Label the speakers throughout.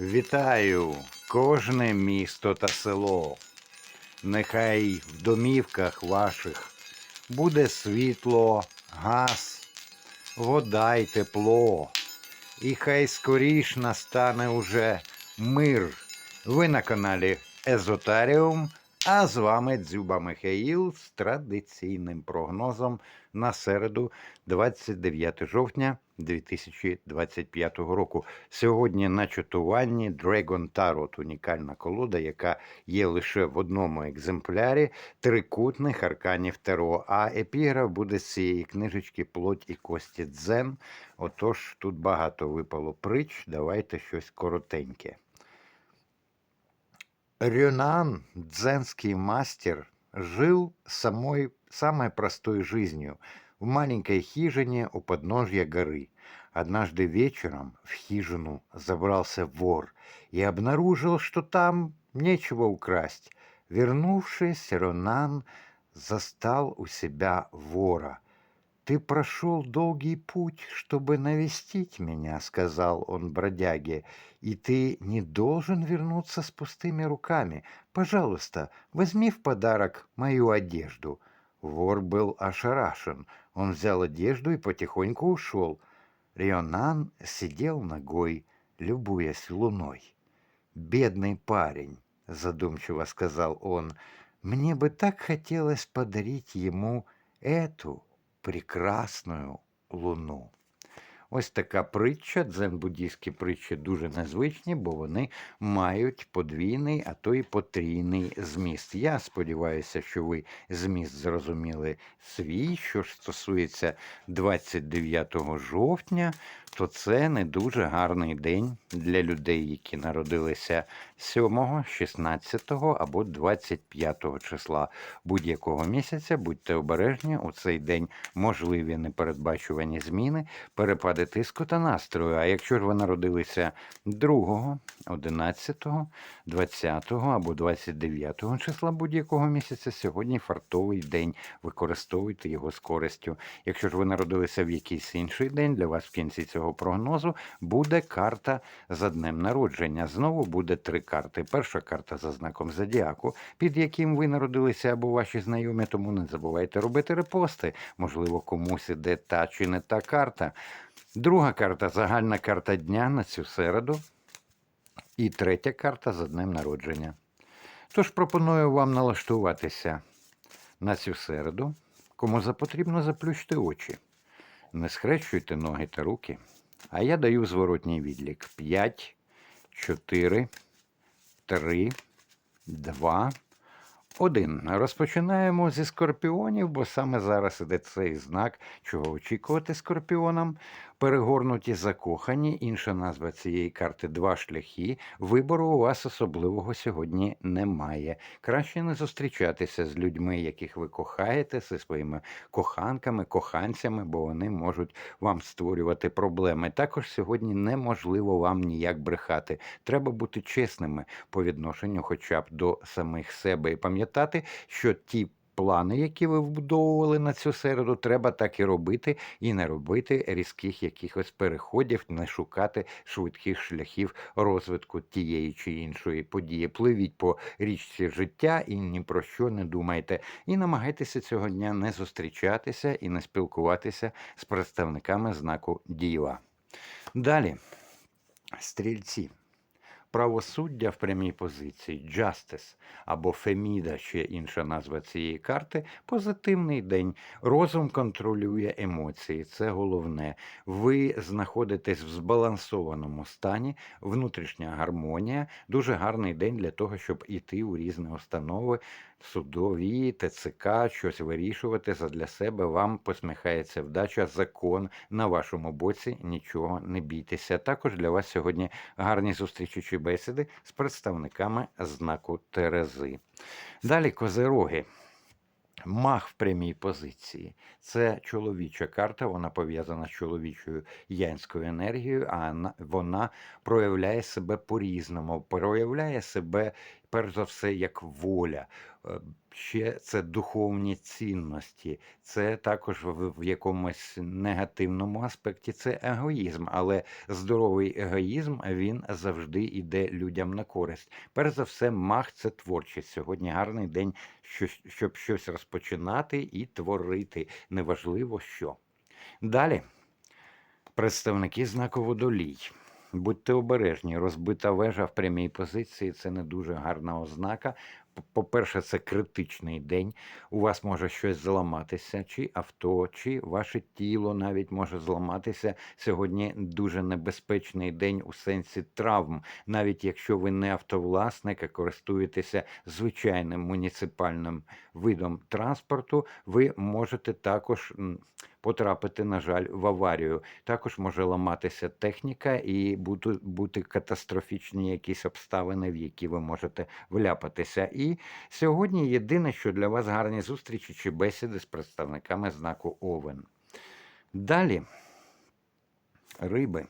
Speaker 1: Вітаю кожне місто та село. Нехай в домівках ваших буде світло, газ, вода й тепло. І хай скоріш настане уже мир. Ви на каналі Езотаріум, а з вами Дзюба Михаїл з традиційним прогнозом на середу, 29 жовтня 2025 року. Сьогодні на чатуванні Dragon Tarot – унікальна колода, яка є лише в одному екземплярі трикутних арканів Таро. А епіграф буде з цієї книжечки Плоть і кості дзен. Отож, тут багато випало притч. Давайте щось коротеньке. Рюнан, дзенский мастер, жил самой, самой жизнью в маленькой хижине у подножья горы. Однажды вечером в хижину забрался вор и обнаружил, что там нечего украсть. Вернувшись, Рюнан застал у себя вора. «Ты прошел долгий путь, чтобы навестить меня», — сказал он бродяге, «и ты не должен вернуться с пустыми руками. Пожалуйста, возьми в подарок мою одежду». Вор был ошарашен. Он взял одежду и потихоньку ушел. Рионан сидел ногой, любуясь луной. «Бедный парень», — задумчиво сказал он, — «мне бы так хотелось подарить ему эту прекрасную луну». Ось така притча, дзен-буддійські притчі дуже незвичні, бо вони мають подвійний, а то й потрійний зміст. Я сподіваюся, що ви зміст зрозуміли свій, що ж стосується 29 жовтня, то це не дуже гарний день для людей, які народилися 7, 16 або 25 числа будь-якого місяця. Будьте обережні, у цей день можливі непередбачувані зміни, перепади тиску та настрою. А якщо ж ви народилися 2, 11, 20 або 29 числа будь-якого місяця, сьогодні фартовий день. Використовуйте його з користю. Якщо ж ви народилися в якийсь інший день, для вас в кінці цього прогнозу буде карта за днем народження. Знову буде три карти. Перша карта за знаком зодіаку, під яким ви народилися або ваші знайомі, тому не забувайте робити репости. Можливо, комусь іде та чи не та карта. Друга карта загальна карта дня на цю середу. І третя карта за днем народження. Тож пропоную вам налаштуватися на цю середу. Кому запотрібно, заплющте очі. Не схрещуйте ноги та руки. А я даю зворотній відлік. 5, 4, 3, 2, 1. Розпочинаємо зі скорпіонів, бо саме зараз іде цей знак, чого очікувати скорпіонам. Перегорнуті закохані, інша назва цієї карти два шляхи. Вибору у вас особливого сьогодні немає. Краще не зустрічатися з людьми, яких ви кохаєте, зі своїми коханками, коханцями, бо вони можуть вам створювати проблеми. Також сьогодні неможливо вам ніяк брехати. Треба бути чесними по відношенню, хоча б до самих себе, і пам'ятати, що ті. Плани, які ви вбудовували на цю середу, треба так і робити, і не робити різких якихось переходів, не шукати швидких шляхів розвитку тієї чи іншої події. Пливіть по річці життя і ні про що не думайте. І намагайтеся цього дня не зустрічатися і не спілкуватися з представниками знаку діва. Далі, стрільці. Правосуддя в прямій позиції, justice або феміда, ще інша назва цієї карти, позитивний день. Розум контролює емоції, це головне. Ви знаходитесь в збалансованому стані, внутрішня гармонія. Дуже гарний день для того, щоб іти у різні установи, судові, ТЦК, щось вирішувати задля себе. Вам посміхається вдача, закон на вашому боці. Нічого не бійтеся. Також для вас сьогодні гарні зустрічі чи бесіди з представниками знаку Терези. Далі козероги. Мах в прямій позиції. Це чоловіча карта, вона пов'язана з чоловічою янською енергією, а вона проявляє себе по-різному, проявляє себе перш за все як воля. Ще це духовні цінності, це також в, якомусь негативному аспекті це егоїзм, але здоровий егоїзм він завжди йде людям на користь. Перш за все, мах це творчість. Сьогодні гарний день, щоб щось розпочинати і творити. Неважливо що. Далі. Представники знаку водолій. Будьте обережні, розбита вежа в прямій позиції це не дуже гарна ознака. По-перше, це критичний день. У вас може щось зламатися, чи авто, чи ваше тіло навіть може зламатися. Сьогодні дуже небезпечний день у сенсі травм. Навіть якщо ви не автовласник, а користуєтеся звичайним муніципальним видом транспорту, ви можете також потрапити, на жаль, в аварію. Також може ламатися техніка і бути, бути катастрофічні якісь обставини, в які ви можете вляпатися. І сьогодні єдине, що для вас гарні зустрічі чи бесіди з представниками знаку Овен. Далі риби.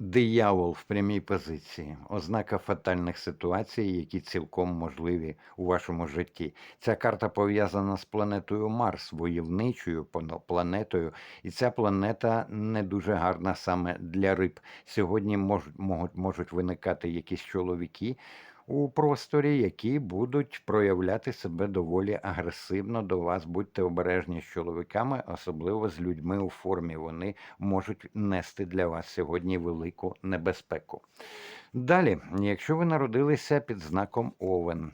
Speaker 1: Диявол в прямій позиції, ознака фатальних ситуацій, які цілком можливі у вашому житті. Ця карта пов'язана з планетою Марс, войовничою планетою, і ця планета не дуже гарна саме для риб. Сьогодні мож, можуть, можуть виникати якісь чоловіки у просторі, які будуть проявляти себе доволі агресивно до вас. Будьте обережні з чоловіками, особливо з людьми у формі. Вони можуть нести для вас сьогодні велику небезпеку. Далі, якщо ви народилися під знаком Овен,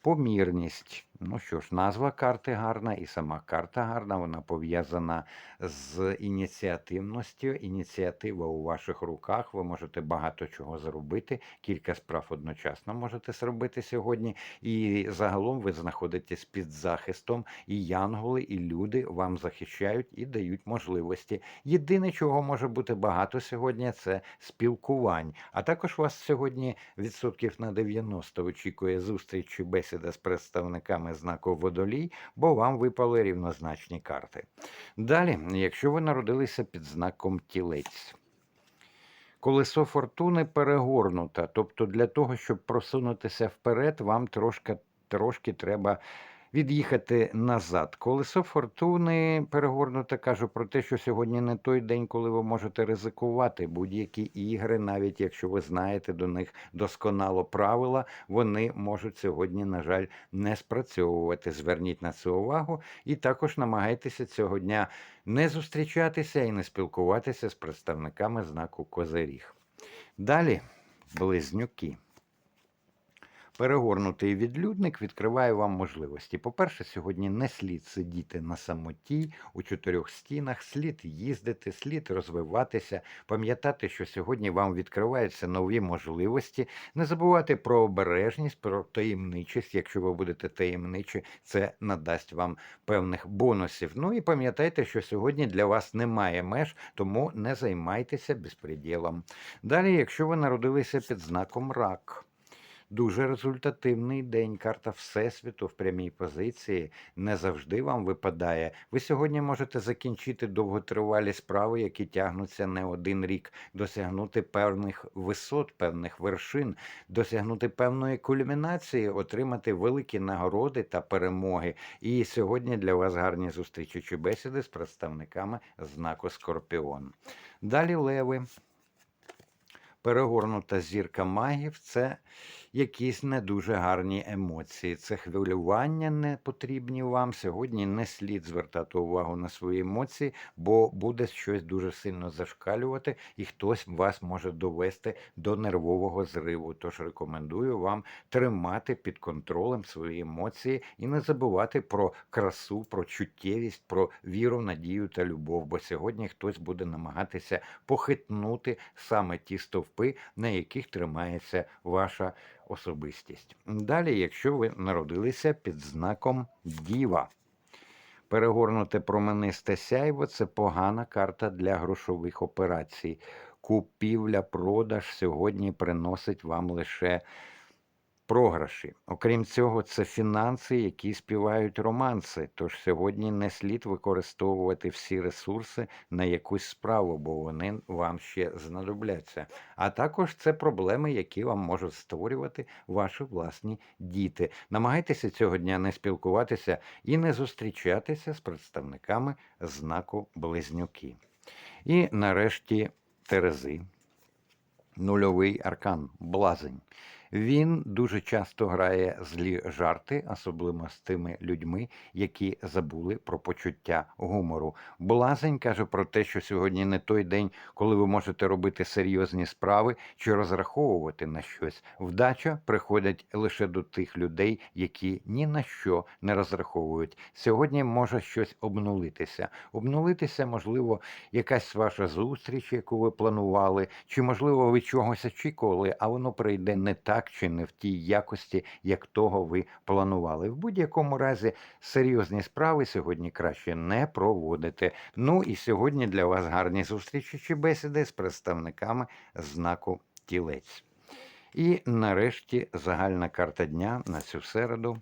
Speaker 1: помірність. Ну що ж, назва карти гарна, і сама карта гарна. Вона пов'язана з ініціативністю. Ініціатива у ваших руках. Ви можете багато чого зробити. Кілька справ одночасно можете зробити сьогодні. І загалом ви знаходитесь під захистом, і янголи, і люди вам захищають і дають можливості. Єдине, чого може бути багато сьогодні, це спілкувань. А також вас сьогодні відсотків на 90 очікує зустріч чи бесіда з представниками знаку водолій, бо вам випали рівнозначні карти. Далі, якщо ви народилися під знаком тілець. Колесо фортуни перегорнуто. Тобто для того, щоб просунутися вперед, вам трошки, трошки треба від'їхати назад. Колесо фортуни перегорнуте кажу про те, що сьогодні не той день, коли ви можете ризикувати будь-які ігри, навіть якщо ви знаєте до них досконало правила, вони можуть сьогодні, на жаль, не спрацьовувати. Зверніть на це увагу і також намагайтеся цього дня не зустрічатися і не спілкуватися з представниками знаку Козиріг. Далі близнюки. Перегорнутий відлюдник відкриває вам можливості. По-перше, сьогодні не слід сидіти на самоті у чотирьох стінах, слід їздити, слід розвиватися, пам'ятати, що сьогодні вам відкриваються нові можливості. Не забувати про обережність, про таємничість. Якщо ви будете таємничі, це надасть вам певних бонусів. Ну і пам'ятайте, що сьогодні для вас немає меж, тому не займайтеся безпреділом. Далі, якщо ви народилися під знаком рак. Дуже результативний день. Карта Всесвіту в прямій позиції не завжди вам випадає. Ви сьогодні можете закінчити довготривалі справи, які тягнуться не один рік, досягнути певних висот, певних вершин, досягнути певної кульмінації, отримати великі нагороди та перемоги. І сьогодні для вас гарні зустрічі чи бесіди з представниками знаку Скорпіон. Далі леви. Перегорнута зірка магів це якісь не дуже гарні емоції. Це хвилювання не потрібні вам. Сьогодні не слід звертати увагу на свої емоції, бо буде щось дуже сильно зашкалювати, і хтось вас може довести до нервового зриву. Тож рекомендую вам тримати під контролем свої емоції і не забувати про красу, про чуттєвість, про віру, надію та любов. Бо сьогодні хтось буде намагатися похитнути саме ті стовпи, на яких тримається ваша особистість. Далі, якщо ви народилися під знаком Діва. Перегорнуте променисте сяйво це погана карта для грошових операцій. Купівля, продаж сьогодні приносить вам лише програші. Окрім цього, це фінанси, які співають романси. Тож сьогодні не слід використовувати всі ресурси на якусь справу, бо вони вам ще знадобляться. А також це проблеми, які вам можуть створювати ваші власні діти. Намагайтеся цього дня не спілкуватися і не зустрічатися з представниками знаку Близнюки. І нарешті Терези. Нульовий аркан блазень. Він дуже часто грає злі жарти, особливо з тими людьми, які забули про почуття гумору. Блазень каже про те, що сьогодні не той день, коли ви можете робити серйозні справи чи розраховувати на щось. Вдача приходить лише до тих людей, які ні на що не розраховують. Сьогодні може щось обнулитися. Обнулитися, можливо, якась ваша зустріч, яку ви планували, чи можливо ви чогось очікували, а воно прийде не так чи не в тій якості, як того ви планували. В будь-якому разі серйозні справи сьогодні краще не проводити. Ну і сьогодні для вас гарні зустрічі чи бесіди з представниками знаку тілець. І нарешті загальна карта дня на цю середу.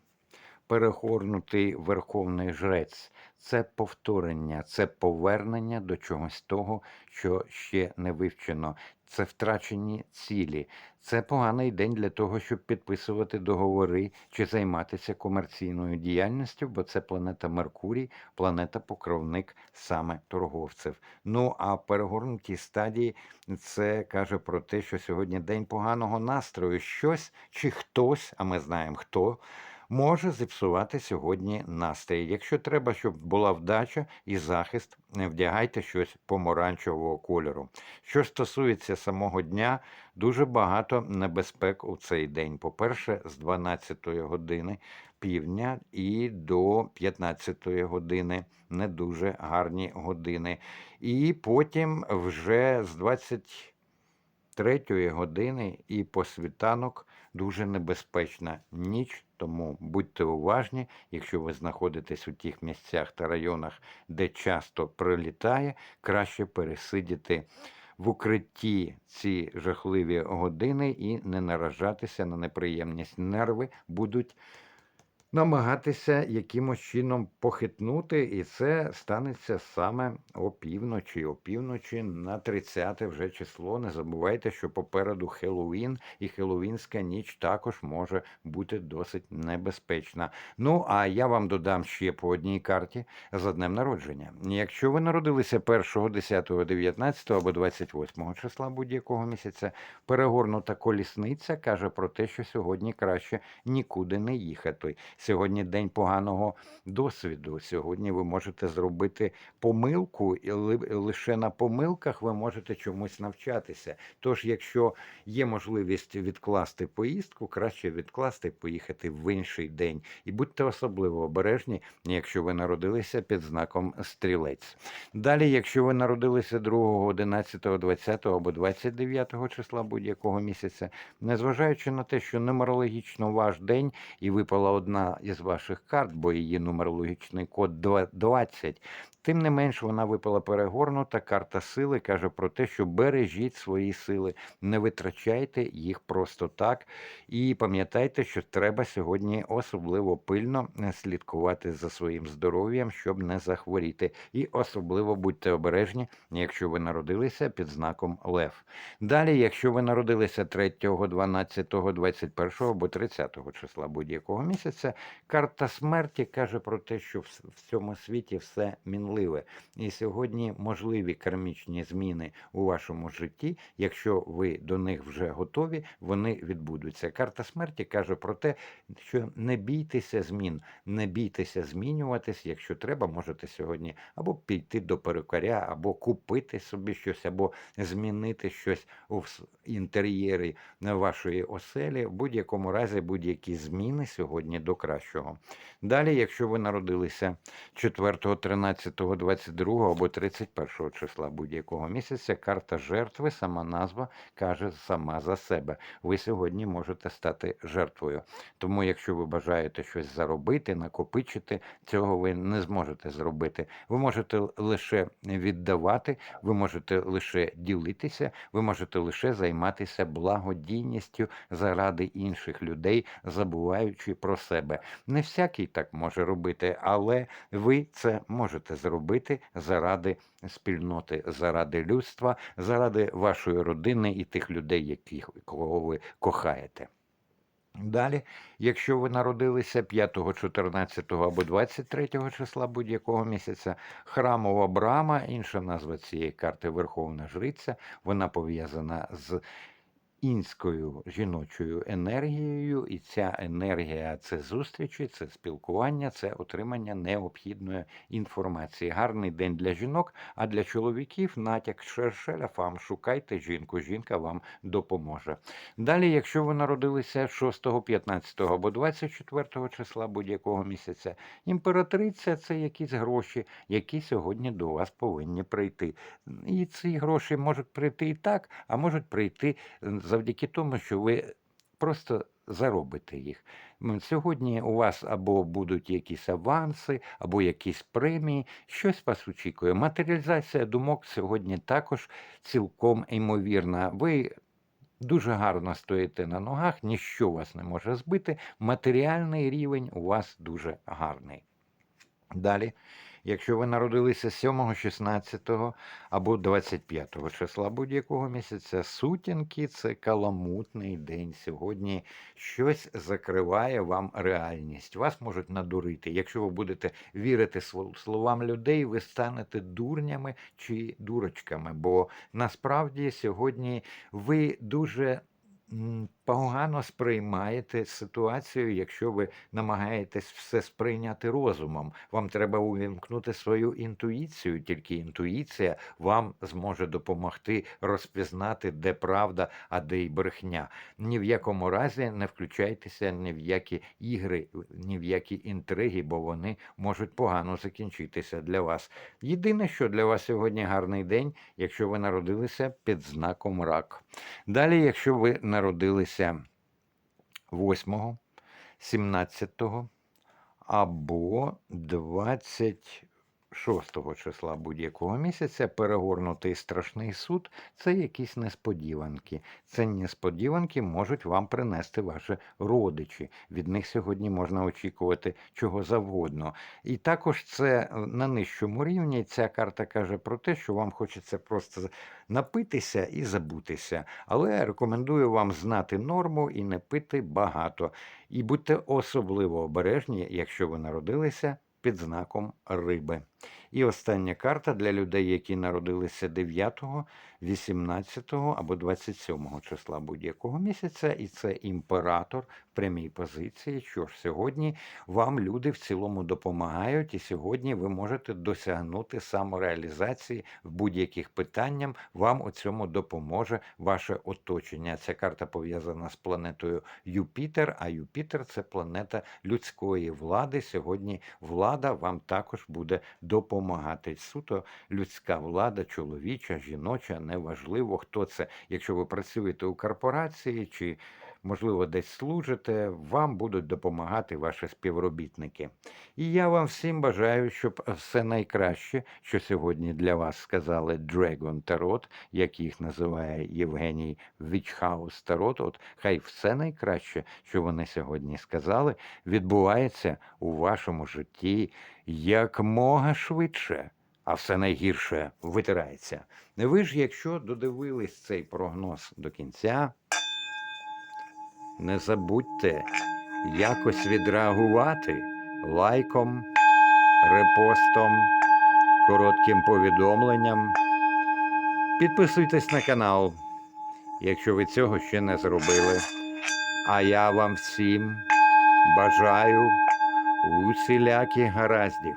Speaker 1: Перегорнутий верховний жрець це повторення, це повернення до чогось того, що ще не вивчено. Це втрачені цілі. Це поганий день для того, щоб підписувати договори чи займатися комерційною діяльністю, бо це планета Меркурій, планета-покровник саме торговців. Ну а перегорнуті стадії це каже про те, що сьогодні день поганого настрою. Щось чи хтось, а ми знаємо хто може зіпсувати сьогодні настрій. Якщо треба, щоб була вдача і захист, не вдягайте щось помаранчевого кольору. Що стосується самого дня, дуже багато небезпек у цей день. По-перше, з 12-ї години півдня і до 15 години не дуже гарні години. І потім вже з 23 години і по світанок дуже небезпечна ніч, тому будьте уважні, якщо ви знаходитесь у тих місцях та районах, де часто прилітає, краще пересидіти в укритті ці жахливі години і не наражатися на неприємність. Нерви будуть намагатися якимось чином похитнути, і це станеться саме опівночі. Опівночі на 30 вже число. Не забувайте, що попереду Хеллоуін, і Хеллоуінська ніч також може бути досить небезпечна. Ну а я вам додам ще по одній карті за днем народження. Якщо ви народилися 1, 10, 19 або 28 числа будь-якого місяця, перегорнута колісниця каже про те, що сьогодні краще нікуди не їхати. Сьогодні день поганого досвіду. Сьогодні ви можете зробити помилку, і лише на помилках ви можете чомусь навчатися. Тож, якщо є можливість відкласти поїздку, краще відкласти, поїхати в інший день. І будьте особливо обережні, якщо ви народилися під знаком стрілець. Далі, якщо ви народилися 2, 11, 20 або 29 числа будь-якого місяця, незважаючи на те, що нумерологічно ваш день і випала одна із ваших карт, бо її нумерологічний код 20. Тим не менш, вона випала перегорнута. Карта сили каже про те, що бережіть свої сили, не витрачайте їх просто так. І пам'ятайте, що треба сьогодні особливо пильно слідкувати за своїм здоров'ям, щоб не захворіти. І особливо будьте обережні, якщо ви народилися під знаком Лев. Далі, якщо ви народилися 3, 12, 21 або 30 числа будь-якого місяця, карта смерті каже про те, що в цьому світі все мінливе. І сьогодні можливі кармічні зміни у вашому житті. Якщо ви до них вже готові, вони відбудуться. Карта смерті каже про те, що не бійтеся змін, не бійтеся змінюватись. Якщо треба, можете сьогодні або піти до перукаря, або купити собі щось, або змінити щось у інтер'єрі вашої оселі. В будь-якому разі будь-які зміни сьогодні до кращого. Далі, якщо ви народилися 4, 13, 22 або 31 числа будь-якого місяця. Карта жертви, сама назва каже сама за себе. Ви сьогодні можете стати жертвою. Тому, якщо ви бажаєте щось заробити, накопичити, цього ви не зможете зробити. Ви можете лише віддавати, ви можете лише ділитися, ви можете лише займатися благодійністю заради інших людей, забуваючи про себе. Не всякий так може робити, але ви це можете зробити заради спільноти, заради людства, заради вашої родини і тих людей, яких кого ви кохаєте. Далі, якщо ви народилися 5, 14 або 23 числа будь-якого місяця, храмова брама, інша назва цієї карти Верховна Жриця, вона пов'язана з інською жіночою енергією, і ця енергія це зустрічі, це спілкування, це отримання необхідної інформації. Гарний день для жінок, а для чоловіків натяк шершеля фам. Шукайте жінку, жінка вам допоможе. Далі, якщо ви народилися 6, 15 або 24 числа будь-якого місяця, імператриця це якісь гроші, які сьогодні до вас повинні прийти. І ці гроші можуть прийти і так, а можуть прийти завдяки тому, що ви просто заробите їх. Сьогодні у вас або будуть якісь аванси, або якісь премії, щось вас очікує. Матеріалізація думок сьогодні також цілком імовірна. Ви дуже гарно стоїте на ногах, ніщо вас не може збити. Матеріальний рівень у вас дуже гарний. Далі, якщо ви народилися 7, 16 або 25 числа будь-якого місяця, сутінки це каламутний день. Сьогодні щось закриває вам реальність. Вас можуть надурити. Якщо ви будете вірити сл- словам людей, ви станете дурнями чи дурочками. Бо насправді сьогодні ви дуже. Погано сприймаєте ситуацію, якщо ви намагаєтесь все сприйняти розумом. Вам треба увімкнути свою інтуїцію, тільки інтуїція вам зможе допомогти розпізнати, де правда, а де й брехня. Ні в якому разі не включайтеся ні в які ігри, ні в які інтриги, бо вони можуть погано закінчитися для вас. Єдине, що для вас сьогодні гарний день, якщо ви народилися під знаком рак. Далі, якщо ви народилися 8, 17 або 26 числа будь-якого місяця перегорнутий страшний суд це якісь несподіванки. Ці несподіванки можуть вам принести ваші родичі. Від них сьогодні можна очікувати чого завгодно. І також це е, на нижчому рівні ця карта каже про те, що вам хочеться просто напитися і забутися. Але рекомендую вам знати норму і не пити багато. І будьте особливо обережні, якщо ви народилися під знаком риби. І остання карта для людей, які народилися 9, 18 або 27 числа будь-якого місяця, і це імператор в прямій позиції. Що ж сьогодні вам люди в цілому допомагають, і сьогодні ви можете досягнути самореалізації в будь-яких питаннях. Вам у цьому допоможе ваше оточення. Ця карта пов'язана з планетою Юпітер, а Юпітер це планета людської влади. Сьогодні влада вам також буде допомагати. Суто людська влада, чоловіча, жіноча, неважливо, хто це. Якщо ви працюєте у корпорації чи, можливо, десь служите, вам будуть допомагати ваші співробітники. І я вам всім бажаю, щоб все найкраще, що сьогодні для вас сказали Dragon Tarot, як їх називає Євгеній Вічхаус Тарот. От хай все найкраще, що вони сьогодні сказали, відбувається у вашому житті якмога швидше, а все найгірше витирається. Ви ж, якщо додивились цей прогноз до кінця, не забудьте якось відреагувати лайком, репостом, коротким повідомленням. Підписуйтесь на канал, якщо ви цього ще не зробили. А я вам всім бажаю усіляких гараздів.